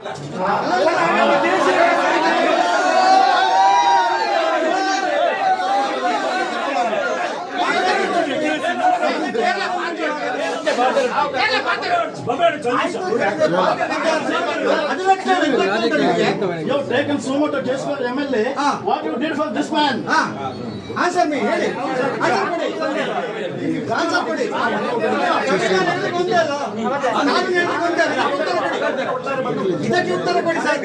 You have taken so much case for MLA. What you did for this man? Answer me. Really? Answer me. Answer me. Answer me. Answer me. ಇದಕ್ಕೆ ಉತ್ತರ ಕೊಡಿ sir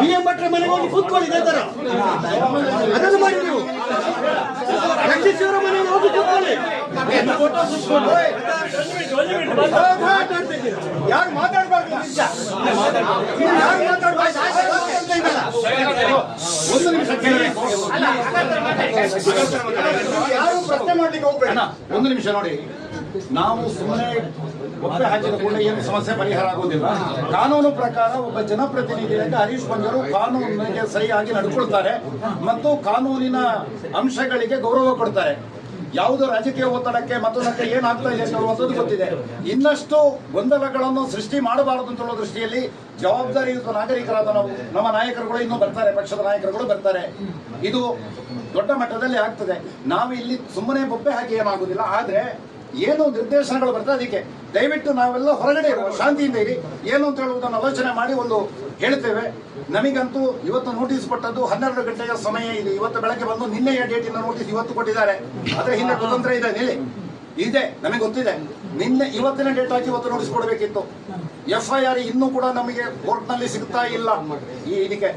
B M ಭಟ್ರ ಮನೆಗೆ ಹೋಗಿ ಕೂತ್ಕೊಳ್ಳಿ ಇದೇ ತರ. ಅದನ್ನು ಮಾಡಿ ನೀವು. ರಕ್ಷಿಸಿಯವರ ಒಂದು ನಿಮಿಷ ನೋಡಿ ನಾವು ಸುಮ್ಮನೆ ಒಪ್ಪೆ ಹಾಕಿದ ಕೂಡ ಏನು ಸಮಸ್ಯೆ ಪರಿಹಾರ ಆಗೋದಿಲ್ಲ ಕಾನೂನು ಪ್ರಕಾರ ಒಬ್ಬ ಜನಪ್ರತಿನಿಧಿಯಾಗಿ ಹರೀಶ್ ಬಂದರು ಕಾನೂನಿಗೆ ಸರಿಯಾಗಿ ನಡ್ಕೊಳ್ತಾರೆ ಮತ್ತು ಕಾನೂನಿನ ಅಂಶಗಳಿಗೆ ಗೌರವ ಕೊಡ್ತಾರೆ ಯಾವುದೋ ರಾಜಕೀಯ ಒತ್ತಡಕ್ಕೆ ಮತ್ತೊಂದಕ್ಕೆ ಏನಾಗ್ತಾ ಇದೆ ಅನ್ನುವಂಥದ್ದು ಗೊತ್ತಿದೆ. ಇನ್ನಷ್ಟು ಗೊಂದಲಗಳನ್ನು ಸೃಷ್ಟಿ ಮಾಡಬಾರದು ಅಂತ ಹೇಳೋ ದೃಷ್ಟಿಯಲ್ಲಿ ಜವಾಬ್ದಾರಿಯುತ ನಾಗರಿಕರಾದ ನಾವು, ನಮ್ಮ ನಾಯಕರುಗಳು ಇನ್ನೂ ಬರ್ತಾರೆ, ಪಕ್ಷದ ನಾಯಕರುಗಳು ಬರ್ತಾರೆ. ಇದು ದೊಡ್ಡ ಮಟ್ಟದಲ್ಲಿ ಆಗ್ತದೆ. ನಾವು ಇಲ್ಲಿ ಸುಮ್ಮನೆ ಬೊಬ್ಬೆ ಹಾಕಿ ಏನಾಗುದಿಲ್ಲ ಆದ್ರೆ ಏನು ನಿರ್ದೇಶನಗಳು ಬರ್ತದೆ ಅದಕ್ಕೆ ದಯವಿಟ್ಟು ನಾವೆಲ್ಲ ಹೊರಗಡೆ ಶಾಂತಿಯಿಂದ ಇರಿ. ಏನು ಅಂತ ಹೇಳುವುದನ್ನು ಆಲೋಚನೆ ಮಾಡಿ ಒಂದು ಹೇಳ್ತೇವೆ. ನಮಗಂತೂ ಇವತ್ತು ನೋಟಿಸ್ ಕೊಟ್ಟದ್ದು ಹನ್ನೆರಡು ಗಂಟೆಯ ಸಮಯ ಇದೆ. ಇವತ್ತು ಬೆಳಗ್ಗೆ ಬಂದು ನಿನ್ನೆಯ ಡೇಟಿನ ನೋಟಿಸ್ ಇವತ್ತು ಕೊಟ್ಟಿದ್ದಾರೆ. ಅದರ ಹಿಂದೆ ಕುತಂತ್ರ ಇದೆ ನಿಲ್ಲಿ ಇದೆ, ನಮಗೆ ಗೊತ್ತಿದೆ. ನಿನ್ನೆ ಇವತ್ತಿನ ಡೇಟ್ ಹಾಕಿ ಇವತ್ತು ನೋಟಿಸ್ ಕೊಡಬೇಕಿತ್ತು. ಎಫ್ ಐ ಆರ್ ಇನ್ನೂ ಕೂಡ ನಮಗೆ ಕೋರ್ಟ್ನಲ್ಲಿ ಸಿಗ್ತಾ ಇಲ್ಲ ಈ ಇದಕ್ಕೆ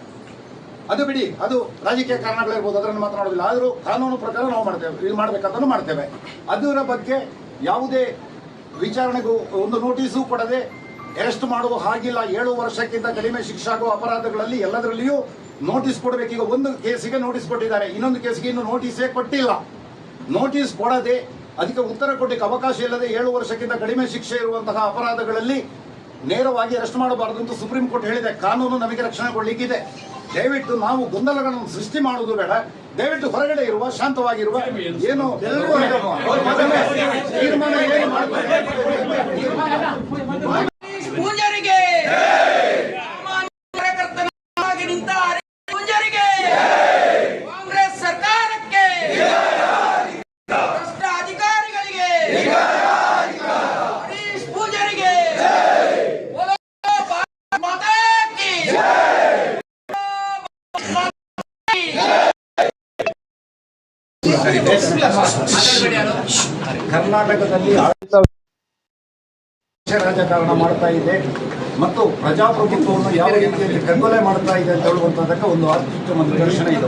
ಅದು ಬಿಡಿ, ಅದು ರಾಜಕೀಯ ಕಾರಣಗಳಿರ್ಬೋದು ಅದನ್ನು ಮಾತನಾಡೋದಿಲ್ಲ ಆದರೂ ಕಾನೂನು ಪ್ರಕಾರ ನಾವು ಮಾಡ್ತೇವೆ, ಇಲ್ಲಿ ಮಾಡ್ಬೇಕಂತಲೂ ಮಾಡ್ತೇವೆ. ಅದರ ಬಗ್ಗೆ ಯಾವುದೇ ವಿಚಾರಣೆಗೂ ಒಂದು ನೋಟಿಸು ಕೊಡದೆ ಅರೆಸ್ಟ್ ಮಾಡುವ ಹಾಗಿಲ್ಲ. ಏಳು ವರ್ಷಕ್ಕಿಂತ ಕಡಿಮೆ ಶಿಕ್ಷೆ ಆಗುವ ಅಪರಾಧಗಳಲ್ಲಿ ಎಲ್ಲದರಲ್ಲಿಯೂ ನೋಟಿಸ್ ಕೊಡಬೇಕು. ಈಗ ಒಂದು ಕೇಸಿಗೆ ನೋಟಿಸ್ ಕೊಟ್ಟಿದ್ದಾರೆ. ಇನ್ನೊಂದು ಕೇಸಿಗೆ ಇನ್ನು ನೋಟಿಸೇ ಕೊಟ್ಟಿಲ್ಲ. ನೋಟಿಸ್ ಕೊಡದೆ ಅದಕ್ಕೆ ಉತ್ತರ ಕೊಡಲಿಕ್ಕೆ ಅವಕಾಶ ಇಲ್ಲದೆ ಏಳು ವರ್ಷಕ್ಕಿಂತ ಕಡಿಮೆ ಶಿಕ್ಷೆ ಇರುವಂತಹ ಅಪರಾಧಗಳಲ್ಲಿ ನೇರವಾಗಿ ಅರೆಸ್ಟ್ ಮಾಡಬಾರದು ಅಂತ ಸುಪ್ರೀಂ ಕೋರ್ಟ್ ಹೇಳಿದೆ. ಕಾನೂನು ನಮಗೆ ರಕ್ಷಣೆ ಕೊಡಲಿಕ್ಕಿದೆ. ದಯವಿಟ್ಟು ನಾವು ಗೊಂದಲಗಳನ್ನು ಸೃಷ್ಟಿ ಮಾಡುವುದು ಬೇಡ. ದಯವಿಟ್ಟು ಹೊರಗಡೆ ಇರುವ ಶಾಂತವಾಗಿರುವ ಏನು ತೀರ್ಮಾನ ಏನು ಕರ್ನಾಟಕದಲ್ಲಿ ಆಡಳಿತ ರಾಜಕಾರಣ ಮಾಡ್ತಾ ಇದೆ ಮತ್ತು ಪ್ರಜಾಪ್ರಭುತ್ವವನ್ನು ಯಾವ ರೀತಿಯಲ್ಲಿ ಕಗ್ಗೊಲೆ ಮಾಡ್ತಾ ಇದೆ ಅಂತ ಹೇಳುವಂತದಕ್ಕೆ ಒಂದು ಅತ್ಯುತ್ತಮ ನಿದರ್ಶನ ಇದೆ.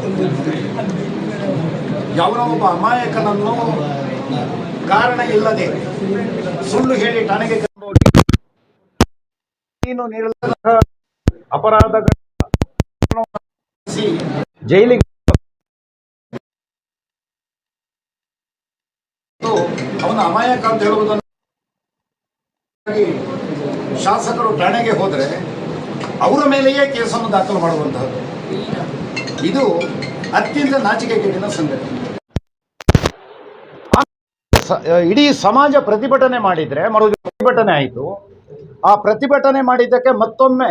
ಯಾವನೋ ಒಬ್ಬ ಅಮಾಯಕನನ್ನು ಕಾರಣ ಇಲ್ಲದೆ ಸುಳ್ಳು ಹೇಳಿ ಠಾಣೆಗೆ ನೀಡಲಾದ ಅಪರಾಧಗಳ ಜೈಲಿಗೆ ಅಮಾಯಕ ಅಂತ ಹೇಳುವುದನ್ನು ಶಾಸಕರು ಠಾಣೆಗೆ ಹೋದರೆ ಅವರ ಮೇಲೆಯೇ ಕೇಸನ್ನು ದಾಖಲು ಮಾಡುವಂತಹದ್ದು. ಇದು ಅತ್ಯಂತ ನಾಚಿಕೆಗೇಡಿನ ಸಂಗತಿ. ಇಡೀ ಸಮಾಜ ಪ್ರತಿಭಟನೆ ಮಾಡಿದ್ರೆ ಮರು ಪ್ರತಿಭಟನೆ ಆಯಿತು. ಆ ಪ್ರತಿಭಟನೆ ಮಾಡಿದ್ದಕ್ಕೆ ಮತ್ತೊಮ್ಮೆ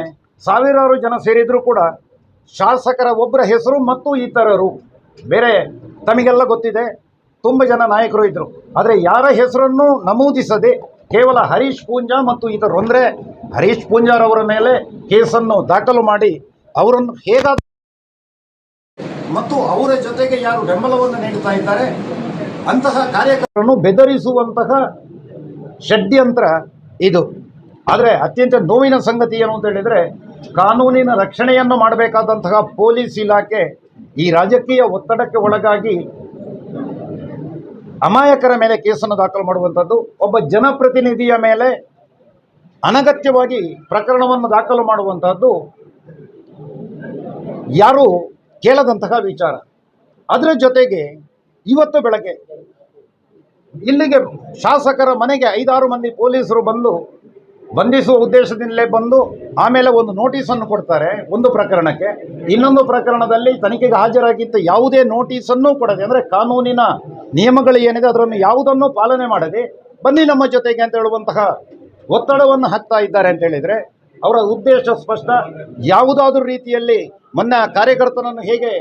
ಸಾವಿರಾರು ಜನ ಸೇರಿದ್ರು ಕೂಡ ಶಾಸಕರ ಒಬ್ಬರ ಹೆಸರು ಮತ್ತು ಇತರರು. ಬೇರೆ ತಮಗೆಲ್ಲ ಗೊತ್ತಿದೆ. ತುಂಬ ಜನ ನಾಯಕರು ಇದ್ದರು ಆದರೆ ಯಾರ ಹೆಸರನ್ನು ನಮೂದಿಸದೆ ಕೇವಲ ಹರೀಶ್ ಪೂಂಜಾ ಮತ್ತು ಇತರರು ಅಂದರೆ ಹರೀಶ್ ಪೂಂಜಾರವರ ಮೇಲೆ ಕೇಸನ್ನು ದಾಖಲು ಮಾಡಿ ಅವರನ್ನು ಹೇಗಾದ ಮತ್ತು ಅವರ ಜೊತೆಗೆ ಯಾರು ಬೆಂಬಲವನ್ನು ನೀಡುತ್ತಾ ಇದ್ದಾರೆ, ಅಂತಹ ಕಾರ್ಯಕರ್ತರನ್ನು ಬೆದರಿಸುವಂತಹ ಷಡ್ಯಂತ್ರ ಇದು. ಆದರೆ ಅತ್ಯಂತ ನೋವಿನ ಸಂಗತಿ ಏನು ಅಂತ ಹೇಳಿದರೆ, ಕಾನೂನಿನ ರಕ್ಷಣೆಯನ್ನು ಮಾಡಬೇಕಾದಂತಹ ಪೊಲೀಸ್ ಇಲಾಖೆ ಈ ರಾಜಕೀಯ ಒತ್ತಡಕ್ಕೆ ಒಳಗಾಗಿ ಅಮಾಯಕರ ಮೇಲೆ ಕೇಸನ್ನು ದಾಖಲು ಮಾಡುವಂಥದ್ದು, ಒಬ್ಬ ಜನಪ್ರತಿನಿಧಿಯ ಮೇಲೆ ಅನಗತ್ಯವಾಗಿ ಪ್ರಕರಣವನ್ನು ದಾಖಲು ಮಾಡುವಂತಹದ್ದು ಯಾರು ಕೇಳದಂತಹ ವಿಚಾರ. ಅದರ ಜೊತೆಗೆ ಇವತ್ತು ಬೆಳಗ್ಗೆ ಇಲ್ಲಿಗೆ ಶಾಸಕರ ಮನೆಗೆ ಐದಾರು ಮಂದಿ ಪೊಲೀಸರು ಬಂದು ಬಂಧಿಸುವ ಉದ್ದೇಶದಿಂದಲೇ ಬಂದು ಆಮೇಲೆ ಒಂದು ನೋಟಿಸನ್ನು ಕೊಡ್ತಾರೆ ಒಂದು ಪ್ರಕರಣಕ್ಕೆ. ಇನ್ನೊಂದು ಪ್ರಕರಣದಲ್ಲಿ ತನಿಖೆಗೆ ಹಾಜರಾಗಿದ್ದ ಯಾವುದೇ ನೋಟಿಸನ್ನು ಕೊಡದೆ, ಅಂದರೆ ಕಾನೂನಿನ ನಿಯಮಗಳು ಏನಿದೆ ಅದರನ್ನು ಯಾವುದನ್ನು ಪಾಲನೆ ಮಾಡದೆ ಬನ್ನಿ ನಮ್ಮ ಜೊತೆಗೆ ಅಂತ ಹೇಳುವಂತಹ ಒತ್ತಡವನ್ನು ಹಾಕ್ತಾ ಇದ್ದಾರೆ ಅಂತ ಹೇಳಿದರೆ, ಅವರ ಉದ್ದೇಶ ಸ್ಪಷ್ಟ. ಯಾವುದಾದ್ರೂ ರೀತಿಯಲ್ಲಿ ಮೊನ್ನೆ ಕಾರ್ಯಕರ್ತನನ್ನು ಹೇಗೆ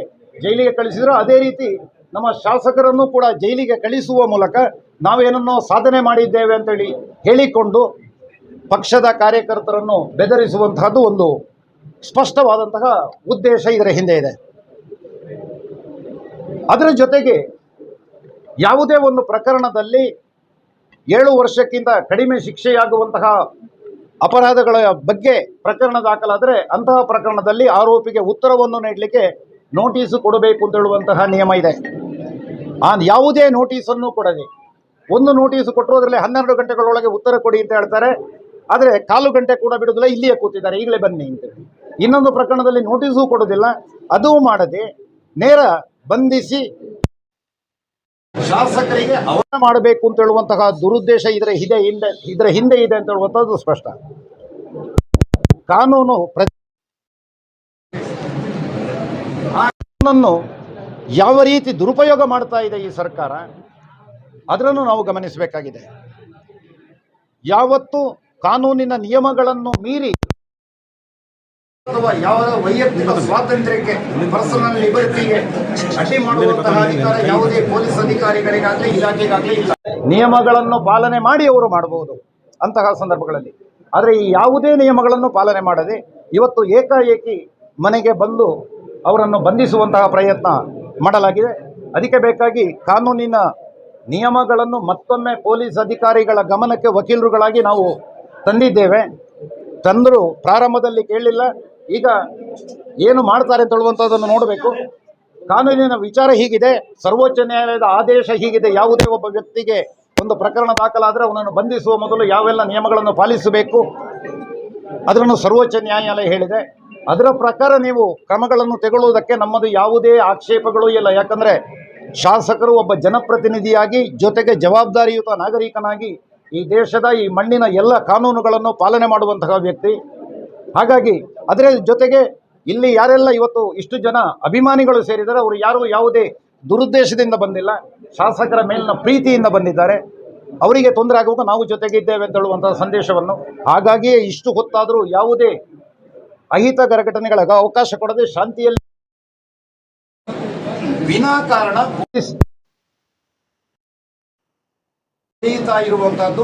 ಜೈಲಿಗೆ ಕಳಿಸಿದ್ರೋ ಅದೇ ರೀತಿ ನಮ್ಮ ಶಾಸಕರನ್ನು ಕೂಡ ಜೈಲಿಗೆ ಕಳಿಸುವ ಮೂಲಕ ನಾವೇನನ್ನೋ ಸಾಧನೆ ಮಾಡಿದ್ದೇವೆ ಅಂತೇಳಿ ಹೇಳಿಕೊಂಡು ಪಕ್ಷದ ಕಾರ್ಯಕರ್ತರನ್ನು ಬೆದರಿಸುವಂತಹದ್ದು ಒಂದು ಸ್ಪಷ್ಟವಾದಂತಹ ಉದ್ದೇಶ ಇದರ ಹಿಂದೆ ಇದೆ. ಅದರ ಜೊತೆಗೆ ಯಾವುದೇ ಒಂದು ಪ್ರಕರಣದಲ್ಲಿ ಏಳು ವರ್ಷಕ್ಕಿಂತ ಕಡಿಮೆ ಶಿಕ್ಷೆಯಾಗುವಂತಹ ಅಪರಾಧಗಳ ಬಗ್ಗೆ ಪ್ರಕರಣ ದಾಖಲಾದರೆ ಅಂತಹ ಪ್ರಕರಣದಲ್ಲಿ ಆರೋಪಿಗೆ ಉತ್ತರವನ್ನು ನೀಡಲಿಕ್ಕೆ ನೋಟಿಸು ಕೊಡಬೇಕು ಅಂತ ಹೇಳುವಂತಹ ನಿಯಮ ಇದೆ. ಆ ಯಾವುದೇ ನೋಟಿಸನ್ನು ಕೊಡದೆ ಒಂದು ನೋಟಿಸ್ ಕೊಟ್ಟರು ಅದರಲ್ಲಿ ಹನ್ನೆರಡು ಗಂಟೆಗಳೊಳಗೆ ಉತ್ತರ ಕೊಡಿ ಅಂತ ಹೇಳ್ತಾರೆ. ಆದರೆ ಕಾಲು ಗಂಟೆ ಕೂಡ ಬಿಡೋದಿಲ್ಲ ಇಲ್ಲಿಯೇ ಕೂತಿದ್ದಾರೆ, ಈಗಲೇ ಬನ್ನಿ ಅಂತೇಳಿ ಇನ್ನೊಂದು ಪ್ರಕರಣದಲ್ಲಿ ನೋಟಿಸು ಕೊಡೋದಿಲ್ಲ ಅದೂ ಮಾಡದೆ ನೇರ ಬಂಧಿಸಿ ಶಾಸಕರಿಗೆ ಅವರ ಮಾಡಬೇಕು ಅಂತ ಹೇಳುವಂತಹ ದುರುದ್ದೇಶ ಇದರ ಹಿಂದೆ ಹಿಂದೆ ಇದರ ಹಿಂದೆ ಇದೆ ಅಂತ ಹೇಳುವಂಥದ್ದು ಸ್ಪಷ್ಟ. ಕಾನೂನು ಕಾನೂನನ್ನು ಯಾವ ರೀತಿ ದುರುಪಯೋಗ ಮಾಡ್ತಾ ಇದೆ ಈ ಸರ್ಕಾರ ಅದರನ್ನು ನಾವು ಗಮನಿಸಬೇಕಾಗಿದೆ. ಯಾವತ್ತು ಕಾನೂನಿನ ನಿಯಮಗಳನ್ನು ಮೀರಿ. ಅಥವಾ ಯಾವ ವೈಯಕ್ತಿಕ ಸ್ವಾತಂತ್ರ್ಯಕ್ಕೆ ಪರ್ಸನಲ್ ಲಿಬರ್ಟಿಗೆ ಅಡ್ಡಿ ಮಾಡುವಂತಹ ಅಧಿಕಾರ ಯಾವುದೇ ಪೊಲೀಸ್ ಅಧಿಕಾರಿಗಳಿಗಾಗಲಿ ಇಲಾಖೆಗಾಗಲಿ ಇಲ್ಲ. ನಿಯಮಗಳನ್ನು ಪಾಲನೆ ಮಾಡಿ ಅವರು ಮಾಡಬಹುದು ಅಂತಹ ಸಂದರ್ಭಗಳಲ್ಲಿ. ಆದರೆ ಈ ಯಾವುದೇ ನಿಯಮಗಳನ್ನು ಪಾಲನೆ ಮಾಡದೆ ಇವತ್ತು ಏಕಾಏಕಿ ಮನೆಗೆ ಬಂದು ಅವರನ್ನು ಬಂಧಿಸುವಂತಹ ಪ್ರಯತ್ನ ಮಾಡಲಾಗಿದೆ. ಅದಕ್ಕೆ ಬೇಕಾಗಿ ಕಾನೂನಿನ ನಿಯಮಗಳನ್ನು ಮತ್ತೊಮ್ಮೆ ಪೊಲೀಸ್ ಅಧಿಕಾರಿಗಳ ಗಮನಕ್ಕೆ ವಕೀಲರುಗಳಾಗಿ ನಾವು ತಂದಿದ್ದೇವೆ. ತಂದರು ಪ್ರಾರಂಭದಲ್ಲಿ ಕೇಳಲಿಲ್ಲ ಈಗ ಏನು ಮಾಡ್ತಾರೆ ಅಂತ ನೋಡಬೇಕು. ಕಾನೂನಿನ ವಿಚಾರ ಹೀಗಿದೆ. ಸರ್ವೋಚ್ಚ ನ್ಯಾಯಾಲಯದ ಆದೇಶ ಹೀಗಿದೆ. ಯಾವುದೇ ಒಬ್ಬ ವ್ಯಕ್ತಿಗೆ ಒಂದು ಪ್ರಕರಣ ದಾಖಲಾದರೆ ಅವನನ್ನು ಬಂಧಿಸುವ ಮೊದಲು ಯಾವೆಲ್ಲ ನಿಯಮಗಳನ್ನು ಪಾಲಿಸಬೇಕು? ಅದನ್ನು ಸರ್ವೋಚ್ಚ ನ್ಯಾಯಾಲಯ ಹೇಳಿದೆ. ಅದರ ಪ್ರಕಾರ ನೀವು ಕ್ರಮಗಳನ್ನು ತೆಗೊಳ್ಳುವುದಕ್ಕೆ ನಮ್ಮದು ಯಾವುದೇ ಆಕ್ಷೇಪಗಳು ಇಲ್ಲ. ಯಾಕಂದರೆ ಶಾಸಕರು ಒಬ್ಬ ಜನಪ್ರತಿನಿಧಿಯಾಗಿ ಜೊತೆಗೆ ಜವಾಬ್ದಾರಿಯುತ ನಾಗರಿಕನಾಗಿ ಈ ದೇಶದ ಈ ಮಣ್ಣಿನ ಎಲ್ಲ ಕಾನೂನುಗಳನ್ನು ಪಾಲನೆ ಮಾಡುವಂತಹ ವ್ಯಕ್ತಿ. ಹಾಗಾಗಿ ಅದರ ಜೊತೆಗೆ ಇಲ್ಲಿ ಯಾರೆಲ್ಲ ಇವತ್ತು ಇಷ್ಟು ಜನ ಅಭಿಮಾನಿಗಳು ಸೇರಿದ್ದಾರೆ, ಅವರು ಯಾರು ಯಾವುದೇ ದುರುದ್ದೇಶದಿಂದ ಬಂದಿಲ್ಲ. ಶಾಸಕರ ಮೇಲಿನ ಪ್ರೀತಿಯಿಂದ ಬಂದಿದ್ದಾರೆ. ಅವರಿಗೆ ತೊಂದರೆ ಆಗುವಾಗ ನಾವು ಜೊತೆಗಿದ್ದೇವೆ ಅಂತ ಹೇಳುವಂತಹ ಸಂದೇಶವನ್ನು. ಹಾಗಾಗಿಯೇ ಇಷ್ಟು ಹೊತ್ತಾದರೂ ಯಾವುದೇ ಅಹಿತಕರ ಘಟನೆಗಳಿಗೆ ಅವಕಾಶ ಕೊಡದೆ ಶಾಂತಿಯಲ್ಲಿ ವಿನಾಕಾರಣ ನಡೆಯುತ್ತಾ ಇರುವಂತಹದ್ದು.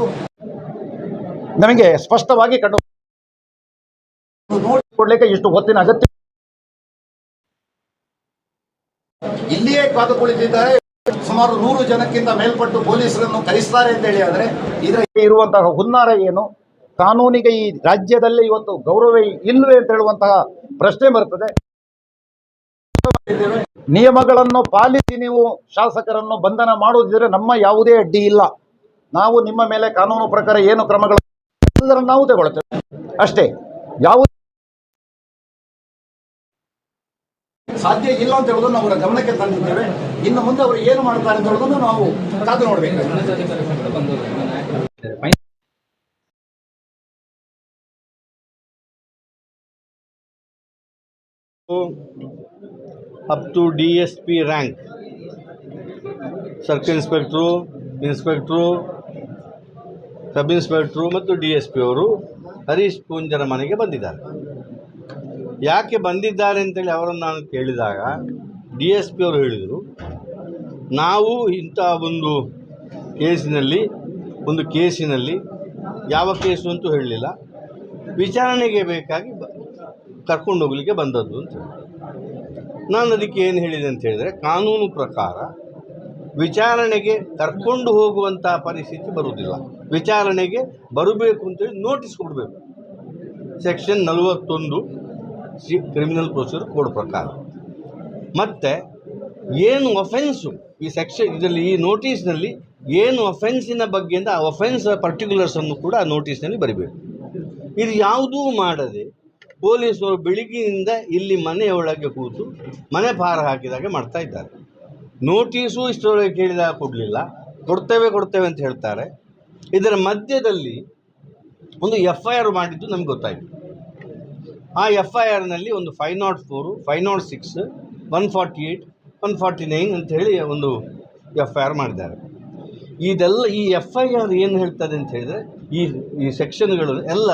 ನಮಗೆ ಸ್ಪಷ್ಟವಾಗಿ ಕಂಡು ನೋಡಿಕೊಡ್ಲಿಕ್ಕೆ ಇಷ್ಟು ಹೊತ್ತಿನ ಅಗತ್ಯ ಇಲ್ಲಿಯೇ ಕಾದು ಕುಳಿತಿದ್ದಾರೆ ಸುಮಾರು ನೂರು ಜನಕ್ಕಿಂತ ಮೇಲ್ಪಟ್ಟು ಪೊಲೀಸರನ್ನು ಕರೆಸ್ತಾರೆ ಅಂತ ಹೇಳಿ ಆದರೆ ಇದರಲ್ಲಿ ಇರುವಂತಹ ಹುನ್ನಾರ ಏನು? ಕಾನೂನಿಗೆ ಈ ರಾಜ್ಯದಲ್ಲಿ ಇವತ್ತು ಗೌರವ ಇಲ್ಲವೇ ಅಂತ ಹೇಳುವಂತಹ ಪ್ರಶ್ನೆ ಬರ್ತದೆ. ನಿಯಮಗಳನ್ನು ಪಾಲಿಸಿ ನೀವು ಶಾಸಕರನ್ನು ಬಂಧನ ಮಾಡುವುದಿದ್ರೆ ನಮ್ಮ ಯಾವುದೇ ಅಡ್ಡಿ ಇಲ್ಲ. ನಾವು ನಿಮ್ಮ ಮೇಲೆ ಕಾನೂನು ಪ್ರಕಾರ ಏನು ಕ್ರಮಗಳು ನಾವು ತಗೊಳ್ತೇವೆ. ಅಷ್ಟೇ ಯಾವ ಸಾಧ್ಯ ಇಲ್ಲ ಅಂತ ಹೇಳೋದನ್ನು ಅವರ ಗಮನಕ್ಕೆ ತಂದಿದ್ದೇವೆ. ಇನ್ನು ಮುಂದೆ ಅವರು ಏನು ಮಾಡ್ತಾರೆ ಅಂತ ಹೇಳೋದನ್ನು ನಾವು ಕಾದು ನೋಡಬೇಕು up to D S P rank circle inspector inspector sub inspector ಮತ್ತು ಡಿ ಎಸ್ ಪಿ ಅವರು ಹರೀಶ್ ಪೂಂಜರ ಮನೆಗೆ ಬಂದಿದ್ದಾರೆ ಯಾಕೆ ಬಂದಿದ್ದಾರೆ ಅಂತೇಳಿ ಅವರನ್ನು ನಾನು ಕೇಳಿದಾಗ ಡಿ ಎಸ್ ಪಿ ಅವರು ಹೇಳಿದರು, ನಾವು ಇಂಥ ಒಂದು ಕೇಸಿನಲ್ಲಿ ಒಂದು ಕೇಸಿನಲ್ಲಿ ಯಾವ ಕೇಸು ಅಂತೂ ಹೇಳಲಿಲ್ಲ, ವಿಚಾರಣೆಗೆ ಬೇಕಾಗಿ ಬ, ಕರ್ಕೊಂಡು ಹೋಗಲಿಕ್ಕೆ ಬಂದದ್ದು ಅಂತ. ನಾನು ಅದಕ್ಕೆ ಏನು ಹೇಳಿದೆ ಅಂತ ಹೇಳಿದರೆ, ಕಾನೂನು ಪ್ರಕಾರ ವಿಚಾರಣೆಗೆ ಕರ್ಕೊಂಡು ಹೋಗುವಂಥ ಪರಿಸ್ಥಿತಿ ಬರುವುದಿಲ್ಲ. ವಿಚಾರಣೆಗೆ ಬರಬೇಕು ಅಂತೇಳಿ ನೋಟಿಸ್ ಕೊಡಬೇಕು. ಸೆಕ್ಷನ್ ನಲವತ್ತೊಂದು ಸಿ ಕ್ರಿಮಿನಲ್ ಪ್ರೊಸೀಜರ್ ಕೋಡ್ ಪ್ರಕಾರ. ಮತ್ತು ಏನು ಒಫೆನ್ಸು ಈ ಸೆಕ್ಷನ್ ಇದರಲ್ಲಿ ಈ ನೋಟಿಸ್ನಲ್ಲಿ ಏನು ಒಫೆನ್ಸಿನ ಬಗ್ಗೆ ಅಂತ ಆ ಒಫೆನ್ಸ್ ಪರ್ಟಿಕ್ಯುಲರ್ಸನ್ನು ಕೂಡ ಆ ನೋಟಿಸ್ನಲ್ಲಿ ಬರಿಬೇಕು. ಇದು ಯಾವುದೂ ಮಾಡದೆ ಪೊಲೀಸರು ಬೆಳಿಗ್ಗಿನಿಂದ ಇಲ್ಲಿ ಮನೆಯೊಳಗೆ ಕೂತು ಮನೆ ಪಾರ ಹಾಕಿದಾಗೆ ಮಾಡ್ತಾ ಇದ್ದಾರೆ. ನೋಟಿಸು ಇಷ್ಟರವರೆಗೆ ಕೇಳಿದಾಗ ಕೊಡಲಿಲ್ಲ. ಕೊಡ್ತೇವೆ ಕೊಡ್ತೇವೆ ಅಂತ ಹೇಳ್ತಾರೆ. ಇದರ ಮಧ್ಯದಲ್ಲಿ ಒಂದು ಎಫ್ ಐ ಆರ್ ಮಾಡಿದ್ದು ನಮ್ಗೆ ಗೊತ್ತಾಯಿತು. ಆ ಎಫ್ ಐ ಆರ್ನಲ್ಲಿ ಒಂದು five naught four, five naught six, one forty eight one forty nine ಅಂತ ಹೇಳಿ ಒಂದು ಎಫ್ ಐ ಆರ್ ಮಾಡಿದ್ದಾರೆ. ಇದೆಲ್ಲ, ಈ ಎಫ್ ಐ ಆರ್ ಏನು ಹೇಳ್ತದೆ ಅಂತ ಹೇಳಿದರೆ, ಈ ಈ ಸೆಕ್ಷನ್ಗಳು ಎಲ್ಲ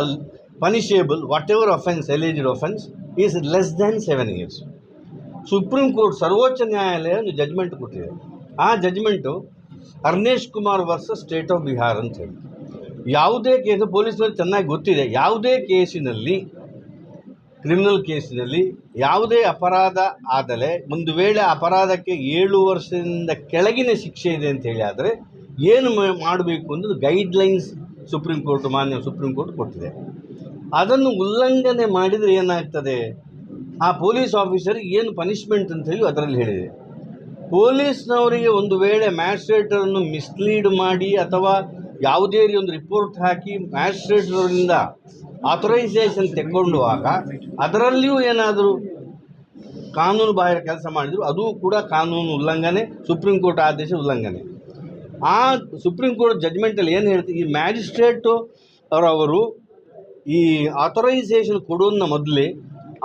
punishable whatever offence alleged offence is less than seven years supreme court ಸರ್ವೋಚ್ಚ ನ್ಯಾಯಾಲಯ ಒಂದು ಜಜ್ಮೆಂಟ್ ಕೊಟ್ಟಿದೆ. ಆ judgment Arnesh Kumar versus state of Bihar ಅಂತ ಹೇಳಿ. ಯಾವುದೇ ಕೇಸ್ ಪೊಲೀಸರು ಚೆನ್ನಾಗಿ ಗೊತ್ತಿದೆ. ಯಾವುದೇ ಕೇಸಿನಲ್ಲಿ ಕ್ರಿಮಿನಲ್ ಕೇಸಿನಲ್ಲಿ ಯಾವುದೇ ಅಪರಾಧ ಆದಲೆ ಒಂದು ವೇಳೆ ಅಪರಾಧಕ್ಕೆ ಏಳು ವರ್ಷದಿಂದ ಕೆಳಗಿನ ಶಿಕ್ಷೆ ಇದೆ ಅಂತ ಹೇಳಿ ಆದರೆ ಏನು ಮಾಡಬೇಕು ಅನ್ನೋದು ಗೈಡ್ಲೈನ್ಸ್ ಸುಪ್ರೀಂ ಕೋರ್ಟ್, ಮಾನ್ಯ ಸುಪ್ರೀಂ ಕೋರ್ಟ್ ಕೊಟ್ಟಿದೆ. ಅದನ್ನು ಉಲ್ಲಂಘನೆ ಮಾಡಿದರೆ ಏನಾಗ್ತದೆ? ಆ ಪೊಲೀಸ್ ಆಫೀಸರ್ ಏನು ಪನಿಷ್ಮೆಂಟ್ ಅಂತ ಹೇಳಿ ಅದರಲ್ಲಿ ಹೇಳಿದೆ. ಪೊಲೀಸ್ನವರಿಗೆ ಒಂದು ವೇಳೆ ಮ್ಯಾಜಿಸ್ಟ್ರೇಟರನ್ನು ಮಿಸ್ಲೀಡ್ ಮಾಡಿ ಅಥವಾ ಯಾವುದೇ ರೀ ಒಂದು ರಿಪೋರ್ಟ್ ಹಾಕಿ ಮ್ಯಾಜಿಸ್ಟ್ರೇಟರಿಂದ ಆಥರೈಸೇಷನ್ ತೆಗೊಂಡುವಾಗ ಅದರಲ್ಲಿಯೂ ಏನಾದರೂ ಕಾನೂನು ಬಾಹಿರ ಕೆಲಸ ಮಾಡಿದ್ರು, ಅದು ಕೂಡ ಕಾನೂನು ಉಲ್ಲಂಘನೆ, ಸುಪ್ರೀಂ ಕೋರ್ಟ್ ಆದೇಶ ಉಲ್ಲಂಘನೆ. ಆ ಸುಪ್ರೀಂ ಕೋರ್ಟ್ ಜಜ್ಮೆಂಟಲ್ಲಿ ಏನು ಹೇಳ್ತೀವಿ ಈ ಮ್ಯಾಜಿಸ್ಟ್ರೇಟು ಅವರವರು ಈ ಆಥರೈಸೇಷನ್ ಕೊಡೋದನ್ನ ಮೊದಲೇ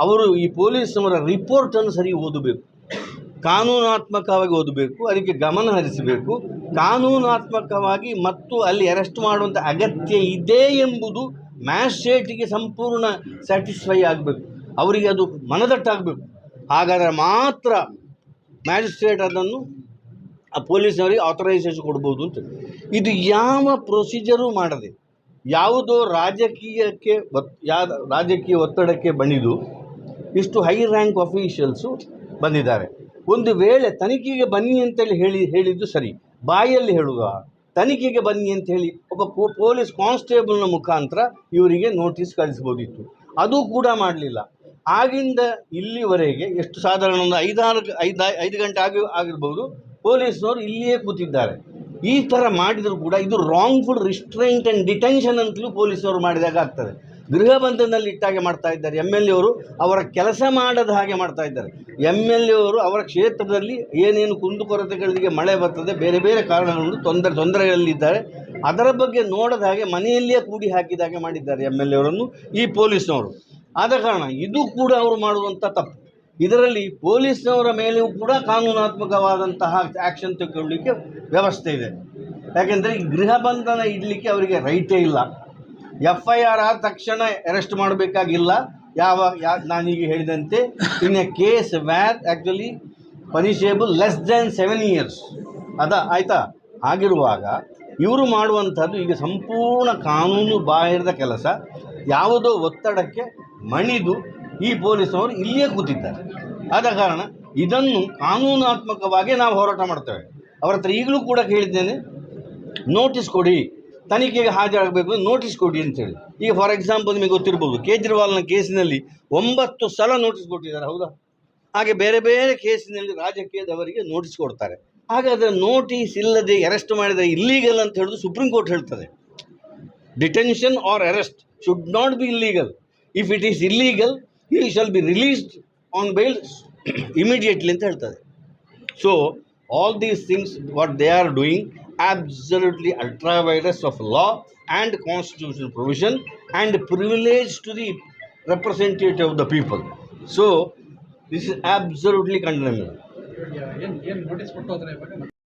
ಅವರು ಈ ಪೊಲೀಸ್ನವರ ರಿಪೋರ್ಟನ್ನು ಸರಿ ಓದಬೇಕು. ಕಾನೂನಾತ್ಮಕವಾಗಿ ಓದಬೇಕು, ಅದಕ್ಕೆ ಗಮನ ಹರಿಸಬೇಕು. ಕಾನೂನಾತ್ಮಕವಾಗಿ ಮತ್ತು ಅಲ್ಲಿ ಅರೆಸ್ಟ್ ಮಾಡುವಂಥ ಅಗತ್ಯ ಇದೆ ಎಂಬುದು ಮ್ಯಾಜಿಸ್ಟ್ರೇಟಿಗೆ ಸಂಪೂರ್ಣ ಸ್ಯಾಟಿಸ್ಫೈ ಆಗಬೇಕು. ಅವರಿಗೆ ಅದು ಮನದಟ್ಟಾಗಬೇಕು. ಹಾಗಾದರೆ ಮಾತ್ರ ಮ್ಯಾಜಿಸ್ಟ್ರೇಟ್ ಅದನ್ನು ಆ ಪೊಲೀಸ್ನವರಿಗೆ ಆಥರೈಸೇಷನ್ ಕೊಡ್ಬೋದು ಅಂತ ಇದು ಯಾವ ಪ್ರೊಸೀಜರು ಮಾಡದೆ ಯಾವುದೋ ರಾಜಕೀಯಕ್ಕೆ ಒತ್ ಯಾವ ರಾಜಕೀಯ ಒತ್ತಡಕ್ಕೆ ಬಣಿದು ಇಷ್ಟು ಹೈ ರ್ಯಾಂಕ್ ಅಫೀಷಿಯಲ್ಸು ಬಂದಿದ್ದಾರೆ. ಒಂದು ವೇಳೆ ತನಿಖೆಗೆ ಬನ್ನಿ ಅಂತೇಳಿ ಹೇಳಿ, ಹೇಳಿದ್ದು ಸರಿ. ಬಾಯಲ್ಲಿ ಹೇಳುವ, ತನಿಖೆಗೆ ಬನ್ನಿ ಅಂತ ಹೇಳಿ ಒಬ್ಬ ಪೊಲೀಸ್ ಕಾನ್ಸ್ಟೇಬಲ್ನ ಮುಖಾಂತರ ಇವರಿಗೆ ನೋಟಿಸ್ ಕಳಿಸ್ಬೋದಿತ್ತು. ಅದು ಕೂಡ ಮಾಡಲಿಲ್ಲ. ಆಗಿಂದ ಇಲ್ಲಿವರೆಗೆ ಎಷ್ಟು ಸಾಧಾರಣ ಒಂದು ಐದಾರು, ಐದು ಐದು ಗಂಟೆ ಆಗಿ, ಆಗಿರ್ಬೋದು ಪೊಲೀಸ್ನವರು ಇಲ್ಲಿಯೇ ಕೂತಿದ್ದಾರೆ. ಈ ಥರ ಮಾಡಿದರೂ ಕೂಡ ಇದು ರಾಂಗ್ಫುಲ್ ರಿಸ್ಟ್ರೈಂಟ್ ಆ್ಯಂಡ್ ಡಿಟೆನ್ಷನ್ ಅಂತಲೂ ಪೊಲೀಸ್ನವರು ಮಾಡಿದಾಗ ಆಗ್ತದೆ. ಗೃಹ ಬಂಧನದಲ್ಲಿ ಇಟ್ಟಾಗೆ ಮಾಡ್ತಾ ಇದ್ದಾರೆ. ಎಂ ಎಲ್ ಎವರು ಅವರ ಕೆಲಸ ಮಾಡದ ಹಾಗೆ ಮಾಡ್ತಾ ಇದ್ದಾರೆ. ಎಂ ಎಲ್ ಎವರು ಅವರ ಕ್ಷೇತ್ರದಲ್ಲಿ ಏನೇನು ಕುಂದುಕೊರತೆಗಳಿಗೆ ಮಳೆ ಬರ್ತದೆ, ಬೇರೆ ಬೇರೆ ಕಾರಣಗಳನ್ನು ತೊಂದರೆ, ತೊಂದರೆಗಳಲ್ಲಿದ್ದಾರೆ. ಅದರ ಬಗ್ಗೆ ನೋಡದ ಹಾಗೆ ಮನೆಯಲ್ಲಿಯೇ ಕೂಡಿ ಹಾಕಿದ ಹಾಗೆ ಮಾಡಿದ್ದಾರೆ ಎಂ ಎಲ್ ಎವರನ್ನು ಈ ಪೊಲೀಸ್ನವರು. ಆದ ಕಾರಣ ಇದು ಕೂಡ ಅವರು ಮಾಡುವಂಥ ತಪ್ಪು. ಇದರಲ್ಲಿ ಪೊಲೀಸ್ನವರ ಮೇಲೆಯೂ ಕೂಡ ಕಾನೂನಾತ್ಮಕವಾದಂತಹ ಆ್ಯಕ್ಷನ್ ತೆಗೆದುಕೊಳ್ಳಲಿಕ್ಕೆ ವ್ಯವಸ್ಥೆ ಇದೆ. ಯಾಕೆಂದರೆ ಗೃಹ ಬಂಧನ ಇಡಲಿಕ್ಕೆ ಅವರಿಗೆ ರೈಟೇ ಇಲ್ಲ. ಎಫ್ ಐ ಆರ್ ಆದ ತಕ್ಷಣ ಅರೆಸ್ಟ್ ಮಾಡಬೇಕಾಗಿಲ್ಲ. ಯಾವ, ಯಾ, ನಾನೀಗ ಹೇಳಿದಂತೆ in a case where actually punishable less than seven years ಅದ, ಆಯಿತಾ? ಆಗಿರುವಾಗ ಇವರು ಮಾಡುವಂಥದ್ದು ಈಗ ಸಂಪೂರ್ಣ ಕಾನೂನು ಬಾಹಿರದ ಕೆಲಸ. ಯಾವುದೋ ಒತ್ತಡಕ್ಕೆ ಮಣಿದು ಈ ಪೊಲೀಸವರು ಇಲ್ಲಿಯೇ ಕೂತಿದ್ದಾರೆ. ಆದ ಕಾರಣ ಇದನ್ನು ಕಾನೂನಾತ್ಮಕವಾಗಿ ನಾವು ಹೋರಾಟ ಮಾಡ್ತೇವೆ. ಅವರ ಹತ್ರ ಈಗಲೂ ಕೂಡ ಕೇಳಿದ್ದೇನೆ ನೋಟಿಸ್ ಕೊಡಿ. ತನಿಖೆಗೆ ಹಾಜರಾಗಬೇಕು ನೋಟಿಸ್ ಕೊಡಿ ಅಂತೇಳಿ ಈಗ ಫಾರ್ ಎಕ್ಸಾಂಪಲ್ ನಿಮಗೆ ಗೊತ್ತಿರ್ಬೋದು ಕೇಜ್ರಿವಾಲ್ನ ಕೇಸಿನಲ್ಲಿ ಒಂಬತ್ತು ಸಲ ನೋಟಿಸ್ ಕೊಟ್ಟಿದ್ದಾರೆ ಹೌದಾ? ಹಾಗೆ ಬೇರೆ ಬೇರೆ ಕೇಸಿನಲ್ಲಿ ರಾಜಕೀಯದವರಿಗೆ ನೋಟಿಸ್ ಕೊಡ್ತಾರೆ. ಹಾಗಾದರೆ ನೋಟಿಸ್ ಇಲ್ಲದೆ ಅರೆಸ್ಟ್ ಮಾಡಿದರೆ ಇಲ್ಲೀಗಲ್ ಅಂತ ಹೇಳಿದು ಸುಪ್ರೀಂ ಕೋರ್ಟ್ ಹೇಳ್ತದೆ. Detention or arrest should not be illegal if it is illegal he shall be released on bail immediately ಅಂತ ಹೇಳ್ತದೆ. So all these things what they are doing, absolutely ultra virus of law and constitutional provision and privilege to the representative of the people. So, this is absolutely condemnable.